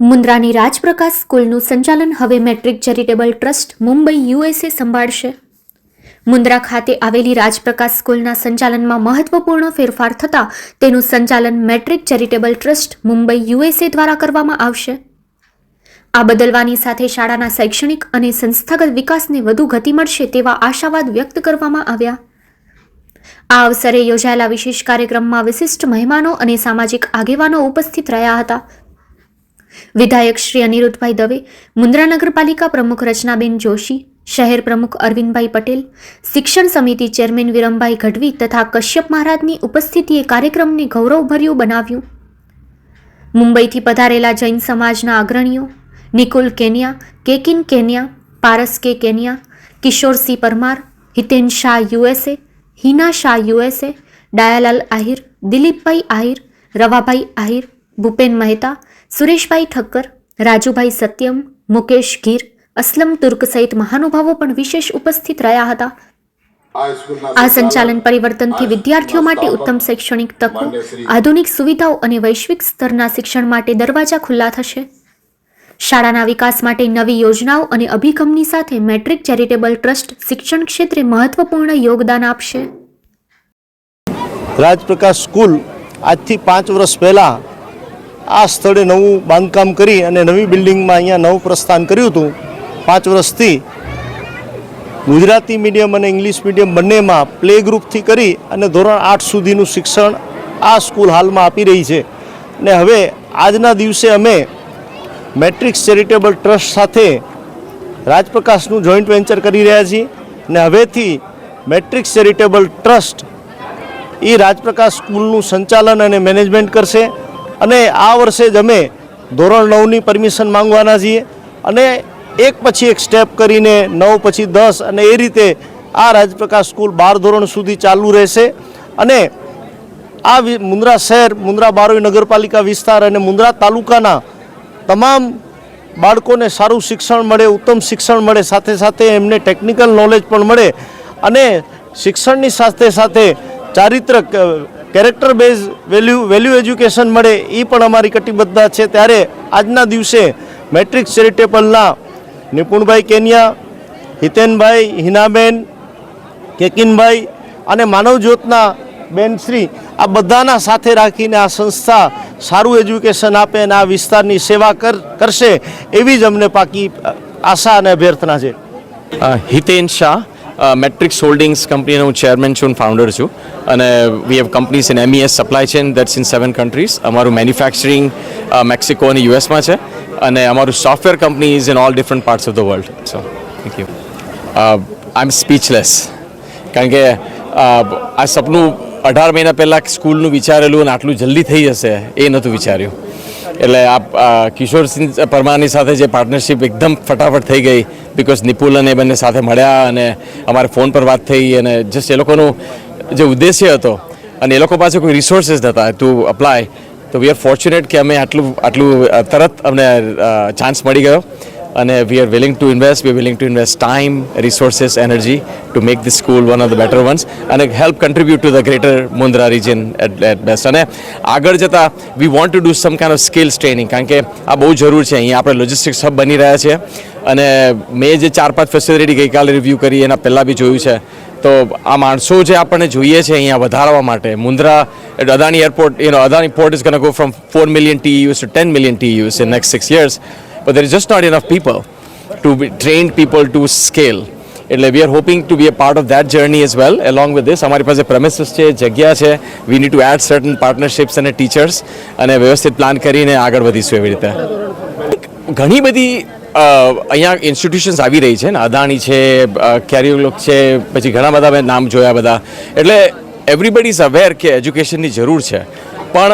મુન્દ્રાની રાજપ્રકાશ સ્કૂલનું સંચાલન હવે Metric charitable trust Mumbai USA સંભાળશે. મુન્દ્રા ખાતે આવેલી રાજપ્રકાશ સ્કૂલના સંચાલનમાં મહત્વપૂર્ણ ફેરફાર થતાં તેનું સંચાલન Metric charitable trust Mumbai USA દ્વારા કરવામાં આવશે. આ બદલવાની સાથે શાળાના શૈક્ષણિક અને સંસ્થાગત વિકાસને વધુ ગતિ મળશે તેવા આશાવાદ વ્યક્ત કરવામાં આવ્યા. આ અવસરે યોજાયેલા વિશેષ કાર્યક્રમમાં વિશિષ્ટ મહેમાનો અને સામાજિક આગેવાનો ઉપસ્થિત રહ્યા હતા. વિધાયક શ્રી અનિરુદ્ધભાઈ દવે, મુન્દ્રા નગરપાલિકા પ્રમુખ રચનાબેન જોશી, શહેર પ્રમુખ અરવિંદભાઈ પટેલ, શિક્ષણ સમિતિ ચેરમેન વિરમભાઈ ગઢવી તથા કશ્યપ મહારાજની ઉપસ્થિતિએ કાર્યક્રમને ગૌરવભર્યું બનાવ્યું. મુંબઈથી પધારેલા જૈન સમાજના અગ્રણીઓ Nikul Kenia, Kekin Kenia, Paras K Kenia Kishorsinh Parmar, Hiten Shah USA, Hina Shah USA, Dayalal Ahir, દિલીપભાઈ આહિર, રવાભાઈ આહિર, ભૂપેન મહેતા સુરેશભાઈ ઠક્કર રાજુભાઈ સત્યમ મુકેશ ગીર અસલમ તુર્ક સહિત મહાનુભાવો પણ વિશેષ ઉપસ્થિત રહ્યા હતા. આ સંચાલન પરિવર્તનથી વિદ્યાર્થીઓ માટે ઉત્તમ શૈક્ષણિક તકો આધુનિક સુવિધાઓ અને વૈશ્વિક સ્તરના શિક્ષણ માટે દરવાજા ખુલ્લા થશે. શાળાના વિકાસ માટે નવી યોજનાઓ અને અભિગમની સાથે મેટ્રિક ચેરિટેબલ ટ્રસ્ટ શિક્ષણ ક્ષેત્રે મહત્વપૂર્ણ યોગદાન આપશે. રાજપ્રકાશ સ્કૂલ આજથી પાંચ વર્ષ પહેલાં આ સ્થળે નવું બાંધકામ કરી અને નવી બિલ્ડિંગમાં અહીંયા નવું પ્રસ્થાન કર્યું હતું. પાંચ વર્ષથી ગુજરાતી મીડિયમ અને ઇંગ્લિશ મીડિયમ બંનેમાં પ્લે ગ્રુપથી કરી અને ધોરણ આઠ સુધીનું શિક્ષણ આ સ્કૂલ હાલમાં આપી રહી છે. ને હવે આજના દિવસે અમે મેટ્રિક્સ ચેરિટેબલ ટ્રસ્ટ સાથે રાજપ્રકાશનું જોઈન્ટ વેન્ચર કરી રહ્યા છીએ. ને હવેથી મેટ્રિક્સ ચેરિટેબલ ટ્રસ્ટ એ રાજપ્રકાશ સ્કૂલનું સંચાલન અને મેનેજમેન્ટ કરશે. અને આ વર્ષે જ અમે ધોરણ નવની પરમિશન માંગવાના છીએ. અને એક પછી એક સ્ટેપ કરીને નવ પછી દસ અને એ રીતે આ રાજપ્રકાશ સ્કૂલ બાર ધોરણ સુધી ચાલુ રહેશે. અને આ મુન્દ્રા શહેર, મુન્દ્રા બારોઈ નગરપાલિકા વિસ્તાર અને મુન્દ્રા તાલુકાના તમામ બાળકોને સારું શિક્ષણ મળે, ઉત્તમ શિક્ષણ મળે, સાથે સાથે એમને ટેકનિકલ નોલેજ પણ મળે. અને શિક્ષણની સાથે સાથે ચારિત્ર character base value value education મળે એ પણ અમારી કટિબદ્ધતા છે. ત્યારે આજના દિવસે મેટ્રિક્સ ચેરિટેબલના નિપુણભાઈ કેનિયા, હિતેનભાઈ હિનાબેન, કેકિનભાઈ અને માનવજ્યોતના બેનશ્રી આ બધાના સાથે રાખીને આ સંસ્થા સારું એજ્યુકેશન આપે અને આ વિસ્તારની સેવા કર, કરશે, એવી જ અમને પાકી આશા અને અભ્યર્થના છે. હિતેન શાહ મેટ્રિક્સ હોલ્ડિંગ્સ કંપનીનો હું ચેરમેન છું ફાઉન્ડર છું. અને we have companies in MES supply chain that's in seven countries અમારું મેન્યુફેક્ચરિંગ મેક્સિકો અને યુએસમાં છે. અને અમારું software company is in all different parts of the world so thank you I am speechless કારણ કે આ સપનું અઢાર મહિના પહેલાં સ્કૂલનું વિચારેલું અને આટલું જલ્દી થઈ જશે, એ નહોતું વિચાર્યું. એટલે આ કિશોરસિંહ પરમારની સાથે જે પાર્ટનરશિપ એકદમ ફટાફટ થઈ ગઈ બિકોઝ નિપુલ અને એ બંને સાથે મળ્યા અને અમારે ફોન પર વાત થઈ અને જસ્ટ એ લોકોનું જે ઉદ્દેશ્ય હતો અને એ લોકો પાસે કોઈ રિસોર્સિસ નહોતા ટુ અપ્લાય તો વી આર ફોર્ચ્યુનેટ કે અમે આટલું આટલું તરત અમને ચાન્સ મળી ગયો. અને we are willing to invest we willing to invest time resources energy to make the school one of the better ones અને help contribute to the greater Mundra region at at best અને આગળ જતાં we want to do some kind of skills training કારણ કે આ બહુ જરૂર છે. અહીંયા આપણે લોજિસ્ટિક્સ હબ બની રહ્યા છે અને મેં જે ચાર પાંચ ફેસિલિટી ગઈકાલે રિવ્યૂ કરી, એના પહેલાં બી જોયું છે. તો આ માણસો જે આપણને જોઈએ છે અહીંયા વધારવા માટે Mundra Adani airport you know Adani port is gonna go from four million TEUs to 10 million TEUs in next six years. But there is just not enough people to be trained people to scale. એટલે we are hoping to be a part of that journey as well along with this અમારી પાસે premises છે, જગ્યા છે. We need to add certain partnerships અને teachers અને વ્યવસ્થિત plan કરીને આગળ વધીશું એવી રીતે. ઘણી બધી અહીંયા ઇન્સ્ટિટ્યુશન્સ આવી રહી છે. ને અદાણી છે કેરિયોલોક છે, પછી ઘણા બધા મેં નામ જોયા બધા. એટલે એવરીબડી ઇઝ અવેર કે એજ્યુકેશનની જરૂર છે. પણ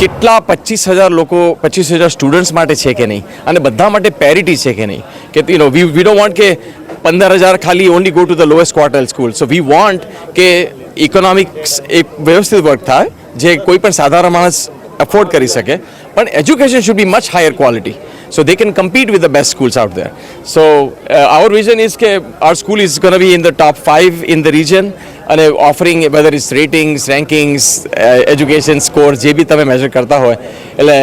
કેટલા પચીસ હજાર લોકો પચીસ હજાર સ્ટુડન્ટ્સ માટે છે કે નહીં? અને બધા માટે પેરિટી છે કે નહીં? કે you know V V Dr want કે પંદર હજાર ખાલી only go to the lowest quarter school so we want કે ઇકોનોમિક્સ એક વ્યવસ્થિત વર્ક થાય જે કોઈ પણ સાધારણ માણસ અફોર્ડ કરી શકે. પણ education should be much higher quality so they can compete with the best schools out there. So uh, our vision is that our school is going to be in the top five in અને offering whether is ratings rankings education score જે બી તમે major કરતા હોય, એટલે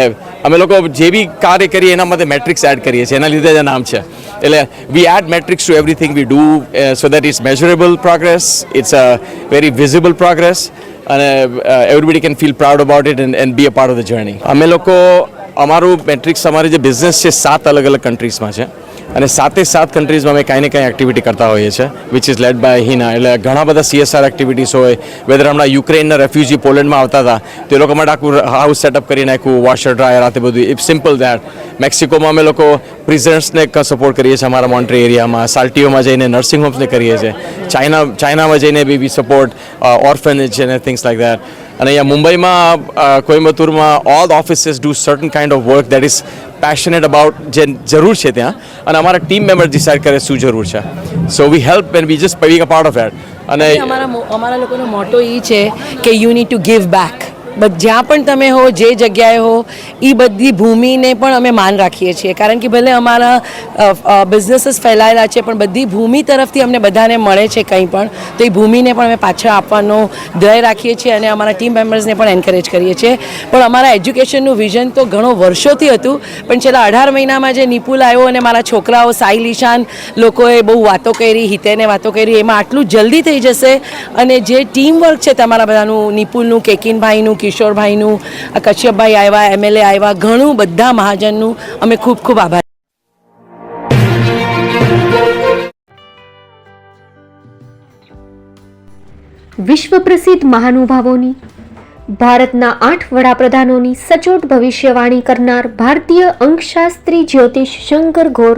અમે લોકો જે બી કાર્ય કરીએ, એના માટે મેટ્રિક્સ એડ કરીએ છીએ. એના લીધે જ નામ છે. એટલે we add Matrix to everything we do so that is measurable progress it's a very visible progress અને everybody can feel proud about it and be a part of the journey અમે લોકો, અમારું મેટ્રિક્સ અમારી જે business છે, સાત અલગ અલગ કન્ટ્રીઝમાં છે. અને સાતે સાત કન્ટ્રીઝમાં અમે કાંઈ ને કાંઈ એક્ટિવિટી કરતા હોઈએ છીએ which is led by Hina. એટલે ઘણા બધા સીએસઆર એક્ટિવિટીસ હોય. વેધર હમણાં યુક્રેનના રેફ્યુજી પોલેન્ડમાં આવતા હતા, તે લોકો માટે આખું હાઉસ સેટઅપ કરી નાખ્યું વોશર ડ્રાયર આ તે બધું. ઇટ સિમ્પલ દેટ મેક્સિકોમાં અમે લોકો પ્રિઝન્ટ્સને સપોર્ટ કરીએ છીએ અમારા મોન્ટ્રી એરિયામાં સાલ્ટીઓમાં જઈને નર્સિંગ હોમ્સને કરીએ છીએ. ચાઇના ચાઇનામાં જઈને બી વી સપોર્ટ ઓર્ફનેજ અને થિંગ્સ લાઈક દેટ અને અહીંયા મુંબઈમાં કોઈમ્બતુરમાં all offices do certain kind of work that is passionate about જે જરૂર છે ત્યાં. અને અમારા ટીમ મેમ્બર ડિસાઇડ કરે શું જરૂર છે. So we help and we just being a part of at અને અમારા અમારા લોકોનો મોટો એ છે કે you need to give back જ્યાં પણ તમે હો, જે જગ્યાએ હો એ બધી ભૂમિને પણ અમે માન રાખીએ છીએ. કારણ કે ભલે અમારા બિઝનેસીસ ફેલાયેલા છે, પણ બધી ભૂમિ તરફથી અમને બધાને મળે છે કંઈ પણ. તો એ ભૂમિને પણ અમે પાછા આપવાનો ધ્યેય રાખીએ છીએ અને અમારા ટીમ મેમ્બર્સને પણ એન્કરેજ કરીએ છીએ. પણ અમારા એજ્યુકેશનનું વિઝન તો ઘણો વર્ષોથી હતું, પણ છેલ્લા અઢાર મહિનામાં જે નિપુલ આવ્યો અને મારા છોકરાઓ સાઈ ઈશાન લોકોએ બહુ વાતો કરી, હિતેને વાતો કરી, એમાં આટલું જલ્દી થઈ જશે. અને જે ટીમ વર્ક છે તમારા બધાનું, નિપુલનું, કેકિનભાઈનું કિશોરભાઈનું, આ કશ્યપભાઈ આવ્યા, એમએલએ આવ્યા, ઘણું બધા મહાજનનું અમે ખૂબ ખૂબ આભાર. વિશ્વ પ્રસિદ્ધ મહાનુભાવોની, ભારતના આઠ વડાપ્રધાનોની સચોટ ભવિષ્યવાણી કરનાર ભારતીય અંકશાસ્ત્રી જ્યોતિષ શંકર ઘોર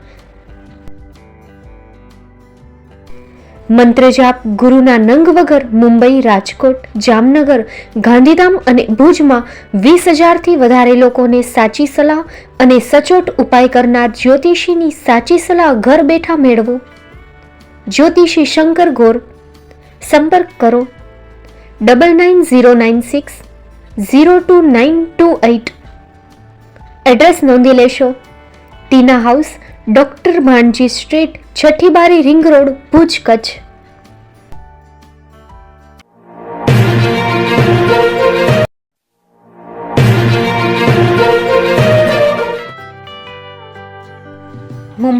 મંત્રજાપ ગુરુના નંગ વગર મુંબઈ, રાજકોટ, જામનગર, ગાંધીધામ અને ભુજમાં વીસ હજારથી વધારે લોકોને સાચી સલાહ અને સચોટ ઉપાય કરનાર જ્યોતિષીની સાચી સલાહ ઘર બેઠા મેળવો. જ્યોતિષી શંકર ગોર, સંપર્ક કરો. Double nine zero nine six zero two nine two eight address નોંધી લેશો. Tina house, doctor Bhanji street, છઠ્ઠી બારી રિંગ રોડ, ભુજ કચ્છ.